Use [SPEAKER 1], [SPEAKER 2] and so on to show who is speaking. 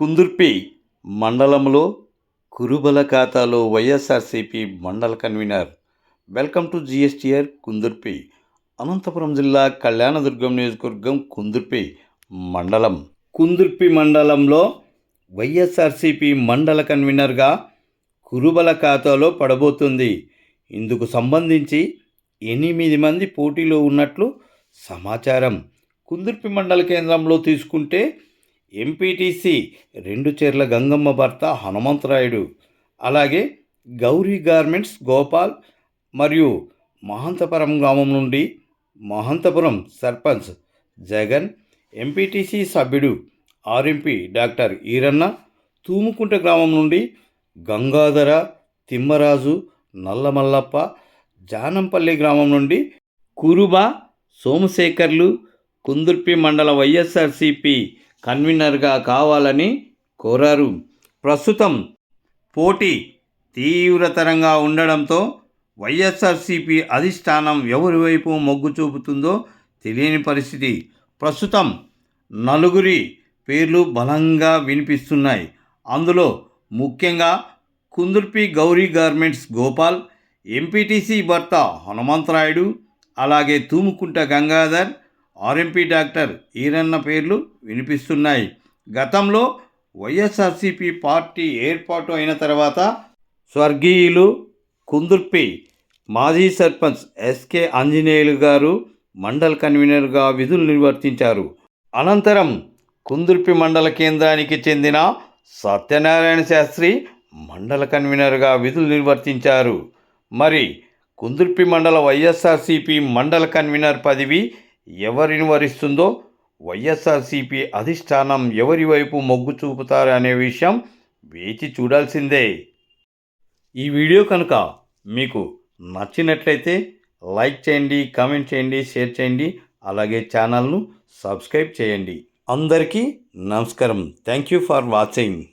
[SPEAKER 1] కుందుర్పి మండలంలో కురుబల ఖాతాలో వైఎస్ఆర్సీపీ మండల convener. Welcome to GSTR Kundurpi Anantapuram జిల్లా కళ్యాణదుర్గం నియోజకవర్గం కుందుర్పి మండలం. కుందుర్పి మండలంలో వైఎస్ఆర్సీపీ మండల కన్వీనర్గా కురుబల ఖాతాలో పడబోతుంది. ఇందుకు సంబంధించి ఎనిమిది మంది పోటీలో ఉన్నట్లు సమాచారం. కుందుర్పి మండల కేంద్రంలో తీసుకుంటే ఎంపీటీసీ రెండు చీరల గంగమ్మ భర్త హనుమంతరాయుడు. అలాగే గౌరీ గార్మెంట్స్ గోపాల్ మరియు మహంతపురం గ్రామం నుండి మహంతపురం సర్పంచ్ జగన్ ఎంపీటీసీ సభ్యుడు ఆర్ఎంపీ డాక్టర్ ఈరన్న తూముకుంట గ్రామం నుండి గంగాధర తిమ్మరాజు నల్లమల్లప్ప జానంపల్లి గ్రామం నుండి కురుబా సోమశేఖర్లు కుందుర్పి మండల వైఎస్ఆర్సిపి కన్వీనర్గా కావాలని కోరారు. ప్రస్తుతం పోటీ తీవ్రతరంగా ఉండడంతో వైఎస్ఆర్సిపి అధిష్టానం ఎవరి వైపు మొగ్గు చూపుతుందో తెలియని పరిస్థితి. ప్రస్తుతం నలుగురి పేర్లు బలంగా వినిపిస్తున్నాయి. అందులో ముఖ్యంగా కుందుర్పి గౌరీ గార్మెంట్స్ గోపాల్ ఎంపీటీసీ భర్త హనుమంతరాయుడు అలాగే తూముకుంట గంగాధర్ ఆర్ఎంపీ డాక్టర్ ఈరన్న పేర్లు వినిపిస్తున్నాయి. గతంలో వైఎస్ఆర్సీపీ పార్టీ ఏర్పాటు అయిన తర్వాత స్వర్గీయులు కుందుర్పి మాజీ సర్పంచ్ ఎస్కే ఆంజనేయులు గారు మండల్ కన్వీనర్గా విధులు నిర్వర్తించారు. అనంతరం కుందుర్పి మండల కేంద్రానికి చెందిన సత్యనారాయణ శాస్త్రి మండల కన్వీనర్గా విధులు నిర్వర్తించారు. మరి కుందుర్పి మండల వైఎస్ఆర్సీపీ మండల కన్వీనర్ పదవి ఎవరిని వరిస్తుందో వైఎస్ఆర్సీపీ అధిష్టానం ఎవరి వైపు మొగ్గు చూపుతారు అనే విషయం వేచి చూడాల్సిందే. ఈ వీడియో కనుక మీకు నచ్చినట్లయితే లైక్ చేయండి కామెంట్ చేయండి షేర్ చేయండి అలాగే ఛానల్ను సబ్స్క్రైబ్ చేయండి. అందరికీ నమస్కారం. Thank you for watching.